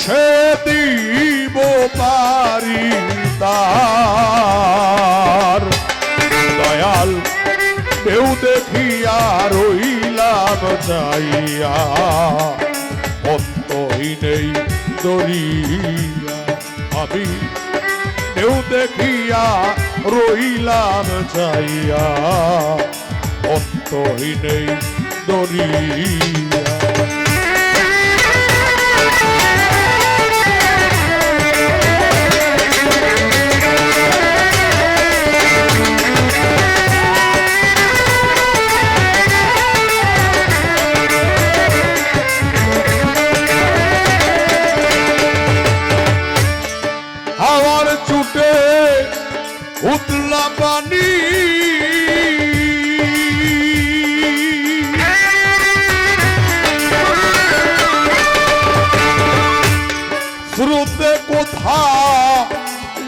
সে দিব পারি তার দয়াল কেউ দেখিয়া রইলাম চাইয়া অন্তই নেই দরিয়া। আমি কেউ দেখিয়া রইলাম চাইয়া অন্তই নেই দরিয়া। স্রোতে কোথা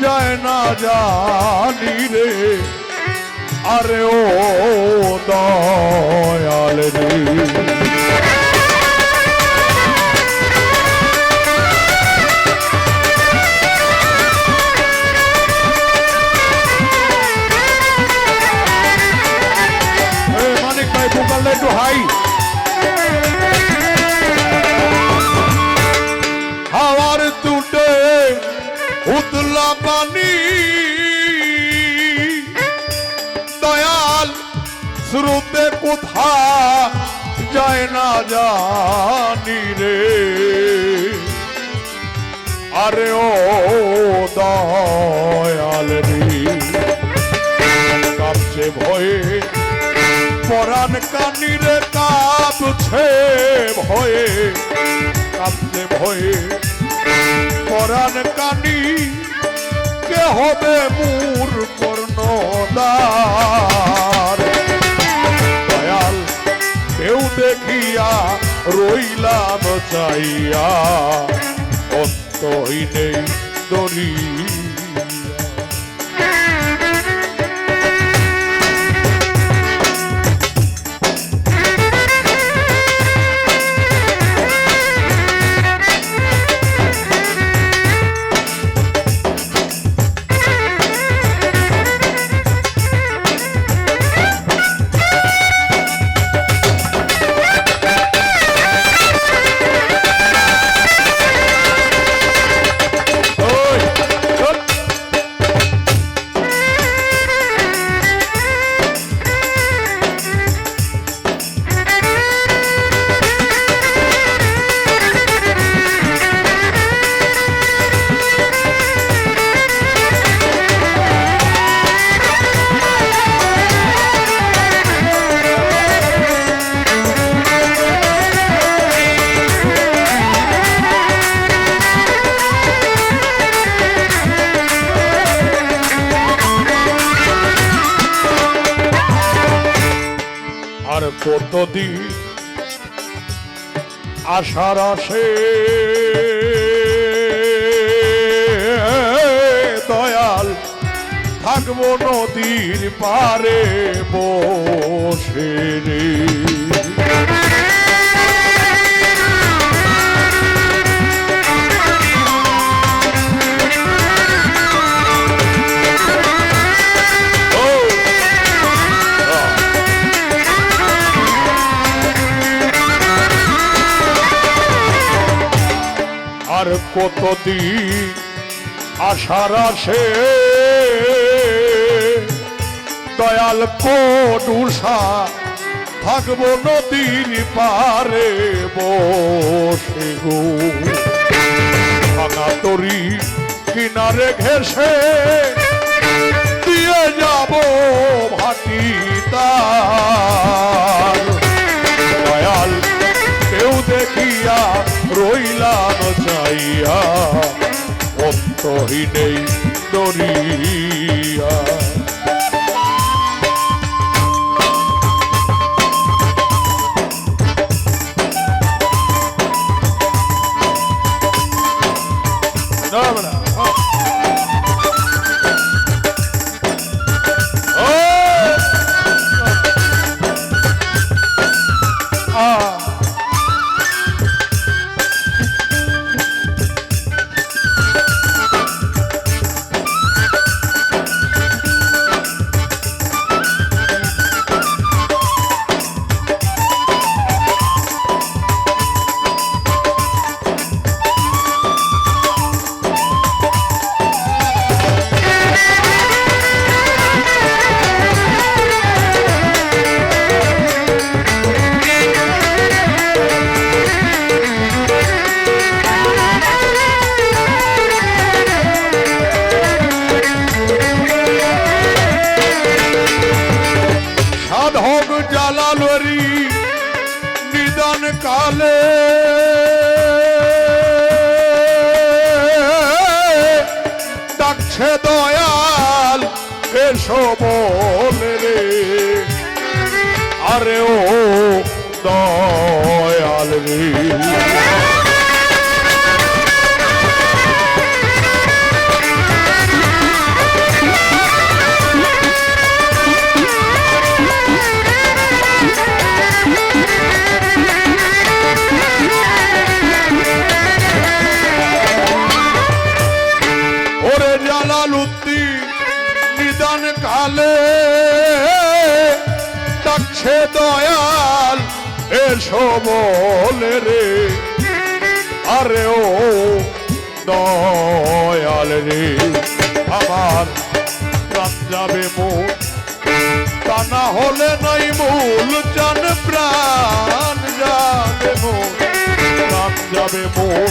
যায় না জানি রে আরে ও দয়াল রে উতলা পানি। দয়াল স্রোতে কোথা যায় না জানি রে। আরে ও দয়াল রে। কাঁপছে ভয়ে, পরাণ কানিরে কাঁপছে ভয়ে। কাঁপছে ভয়ে, পরাণ কানি কে হবে মূর কর্ণদার দয়াল কেউ দেখিয়া রইলাম চাইয়া অন্তই নেই দরিয়া কতদিন আশার আসে? দয়াল থাকব নদীর পারে বসে রে। আর কতদিন আশার আসে? দয়াল কোডুষা থাকব নদীর পারে বসে গো। ভাঙা তরি কিনারে ঘেসে দিয়ে যাব ভাটি দয়াল কেউ দেখিয়া রইলাম চাইয়া অন্তহীনেই দরিয়া না, না, না। ডাকছে দয়াল এসো বলে রে। আরে ও দয়াল রে। কালে ডাকছে দয়াল, এসো বলে রে। আরে ও দয়াল রে, আমার প্রাণ যাবে মোর তা না হলে নাই মূল জান প্রাণ যাবে মোর প্রাণ যাবে মোর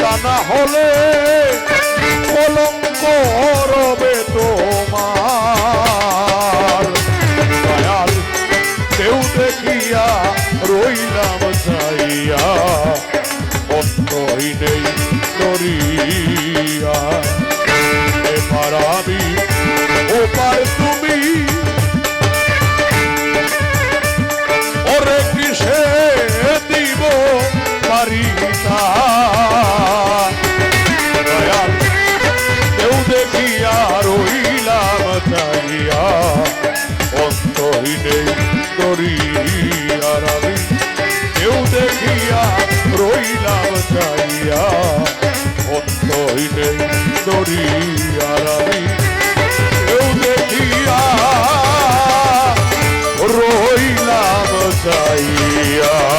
তা না হলে কলঙ্ক হরবে তোমার। দাঁড়াইয়া